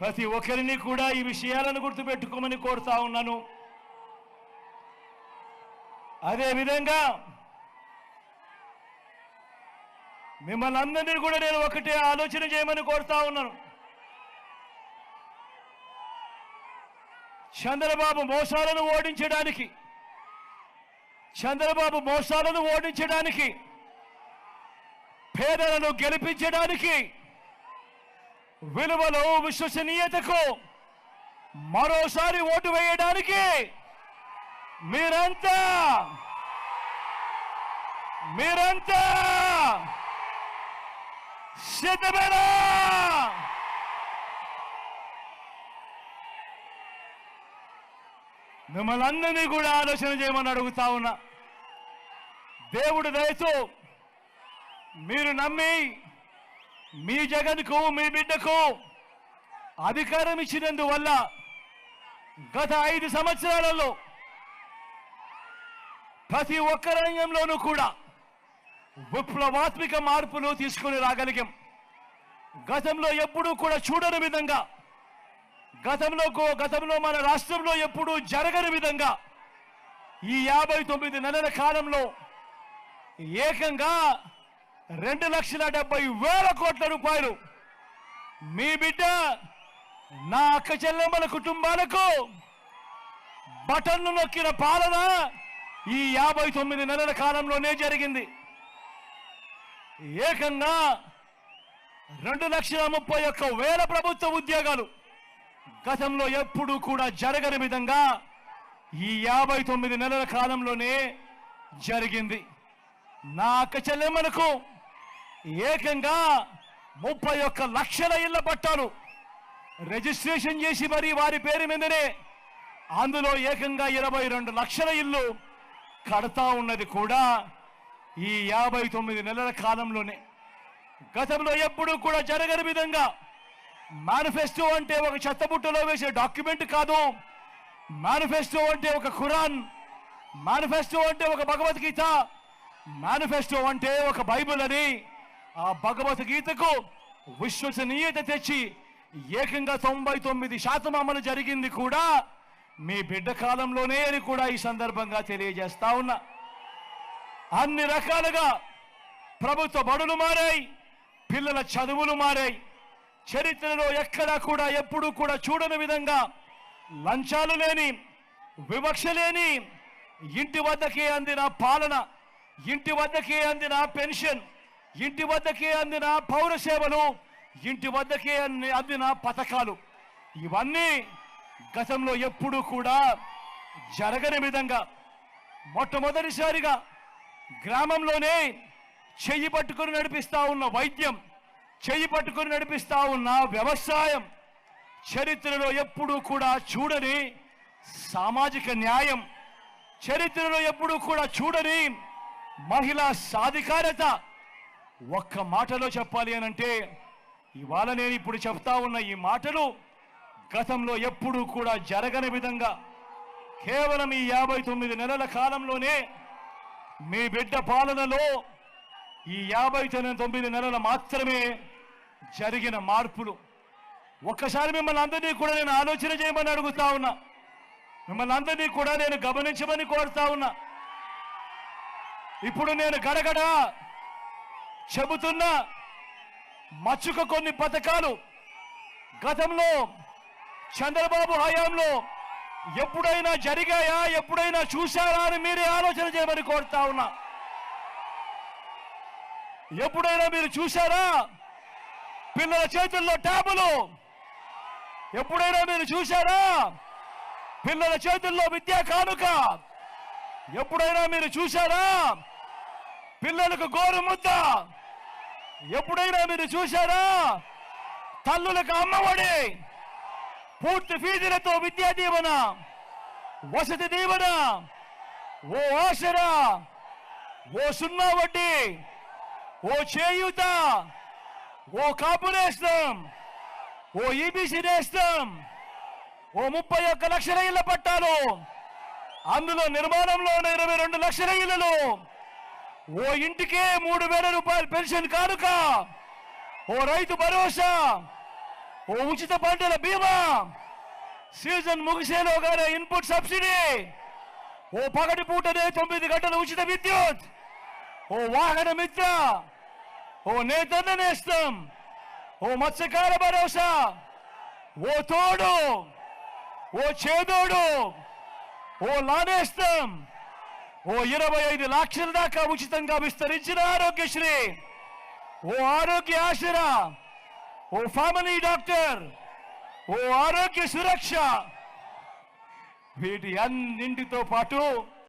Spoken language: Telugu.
ప్రతి ఒక్కరిని కూడా ఈ విషయాలను గుర్తుపెట్టుకోమని కోరుతా ఉన్నాను. అదేవిధంగా మిమ్మల్ని అందరినీ కూడా నేను ఒకటే ఆలోచన చేయమని కోరుతా ఉన్నాను. చంద్రబాబు మోసాలను ఓడించడానికి చంద్రబాబు మోసాలను ఓడించడానికి పేదలను గెలిపించడానికి విలువలు విశ్వసనీయతకు మరోసారి ఓటు వేయడానికి మీరంతా మీరంతా సిద్ధమేనా? మిమ్మల్ని అందరినీ కూడా ఆలోచన చేయమని అడుగుతా ఉన్నా. దేవుడు దయతో మీరు నమ్మి మీ జగన్కు మీ బిడ్డకు అధికారం ఇచ్చినందువల్ల గత ఐదు సంవత్సరాలలో ప్రతి ఒక్క రంగంలోనూ కూడా విప్లవాత్మిక మార్పులు తీసుకుని రాగలిగాం. గతంలో ఎప్పుడూ కూడా చూడని విధంగా గతంలో గతంలో మన రాష్ట్రంలో ఎప్పుడూ జరగని విధంగా ఈ యాభై తొమ్మిది నెలల కాలంలో ఏకంగా రెండు లక్షల డెబ్బై వేల కోట్ల రూపాయలు. మీ బిడ్డ నా అక్క చెల్లెమ్మల కుటుంబాలకు బటన్ను నొక్కిన పాలన ఈ యాభై తొమ్మిది నెలల కాలంలోనే జరిగింది. ఏకంగా రెండు లక్షల ముప్పై ఒక్క వేల ప్రభుత్వ ఉద్యోగాలు గతంలో ఎప్పుడూ కూడా జరగని విధంగా ఈ యాభై తొమ్మిది నెలల కాలంలోనే జరిగింది. నా అక్క చెల్లెమ్మలకు ఏకంగా ముప్పై ఒక్క లక్షల ఇళ్ళ పట్టాలు రిజిస్ట్రేషన్ చేసి మరి వారి పేరు మీదనే అందులో ఏకంగా ఇరవై రెండు లక్షల ఇల్లు కడతా ఉన్నది కూడా ఈ యాభై తొమ్మిది నెలల కాలంలోనే. గతంలో ఎప్పుడూ కూడా జరగని విధంగా మేనిఫెస్టో అంటే ఒక చెత్తబుట్టలో వేసే డాక్యుమెంట్ కాదు. మేనిఫెస్టో అంటే ఒక ఖురాన్. మేనిఫెస్టో అంటే ఒక భగవద్గీత. మేనిఫెస్టో అంటే ఒక బైబిల్ అని. ఆ భగవద్గీతకు విశ్వసనీయత తెచ్చి ఏకంగా తొంభై తొమ్మిది శాతం అమలు జరిగింది కూడా మీ బిడ్డ కాలంలోనే అని కూడా ఈ సందర్భంగా తెలియజేస్తా ఉన్నా. అన్ని రకాలుగా ప్రభుత్వ బడులు మారాయి పిల్లల చదువులు మారాయి చరిత్రలో ఎక్కడా కూడా ఎప్పుడూ కూడా చూడని విధంగా లంచాలు లేని వివక్ష లేని ఇంటి వద్దకే అందిన పాలన ఇంటి వద్దకే అందిన పెన్షన్ ఇంటి వద్దకే అందిన పౌరసేవలు ఇంటి వద్దకే అందిన పథకాలు. ఇవన్నీ గతంలో ఎప్పుడూ కూడా జరగని విధంగా మొట్టమొదటిసారిగా గ్రామంలోనే చెయ్యి పట్టుకుని నడిపిస్తూ ఉన్న వైద్యం చెయ్యి పట్టుకుని నడిపిస్తూ ఉన్న వ్యవసాయం చరిత్రలో ఎప్పుడూ కూడా చూడని సామాజిక న్యాయం చరిత్రలో ఎప్పుడూ కూడా చూడని మహిళా సాధికారత ఒక్క మాటలో చెప్పాలి అనంటే ఇవాళ నేను ఇప్పుడు చెప్తా ఉన్న ఈ మాటలు గతంలో ఎప్పుడూ కూడా జరగని విధంగా కేవలం ఈ యాభై తొమ్మిది నెలల కాలంలోనే మీ బిడ్డ పాలనలో ఈ యాభై తొమ్మిది నెలలు మాత్రమే జరిగిన మార్పులు. ఒక్కసారి మిమ్మల్ని అందరినీ కూడా నేను ఆలోచన చేయమని అడుగుతా ఉన్నా. మిమ్మల్ని అందరినీ కూడా నేను గమనించమని కోరుతా ఉన్నా. ఇప్పుడు నేను గడగడ చెబుతున్నా మచ్చుక కొన్ని పథకాలు. గతంలో చంద్రబాబు హయాంలో ఎప్పుడైనా జరిగాయా ఎప్పుడైనా చూశారా అని మీరే ఆలోచన చేయమని కోరుతా ఉన్నా. ఎప్పుడైనా మీరు చూశారా? పిల్లల చేతుల్లో ట్యాబులు. ఎప్పుడైనా మీరు చూశారా? పిల్లల చేతుల్లో విద్యా కానుక. ఎప్పుడైనా మీరు చూశారా? పిల్లలకు గోరు ముద్ద. ఎప్పుడైనా మీరు చూశారా? తల్లులకు అమ్మఒడి. పూర్తి ఫీజులతో విద్యా దీవెన. వసతి దీవెన. ఓ ఆసరా. ఓ సున్నా వడ్డీ. ఓ చేయూత. ఓ కాపు నేస్తం. ఓ ఈబీసీ నేస్తం. ఓ ముప్పై ఒక్క లక్షల ఇళ్ళ పట్టాలు. అందులో నిర్మాణంలో ఉన్న ఇరవై రెండు లక్షల ఇళ్ళలో ఓ ఇంటికే మూడు వేల రూపాయలు పెన్షన్ కానుక. ఓ రైతు భరోసా. ఓ ఉచిత పంటల బీమా. సీజన్ ముగిసేలోగానే ఇన్పుట్ సబ్సిడీ. ఓ పగటి పూటనే తొమ్మిది గంటల ఉచిత విద్యుత్. ఓ వాహన మిత్ర. ఓ నేతన్న నేస్తం. ఓ మత్స్యకార భరోసా. ఓ తోడు. ఓ చేదోడు. ఓ లానేస్తం. ఓ ఇరవై ఐదు లక్షల దాకా ఉచితంగా విస్తరించిన ఆరోగ్యశ్రీ. ఓ ఆరోగ్య ఆశరా ఓ ఫ్యామిలీ డాక్టర్ ఓ ఆరోగ్య సురక్ష. వీటి అన్నింటితో పాటు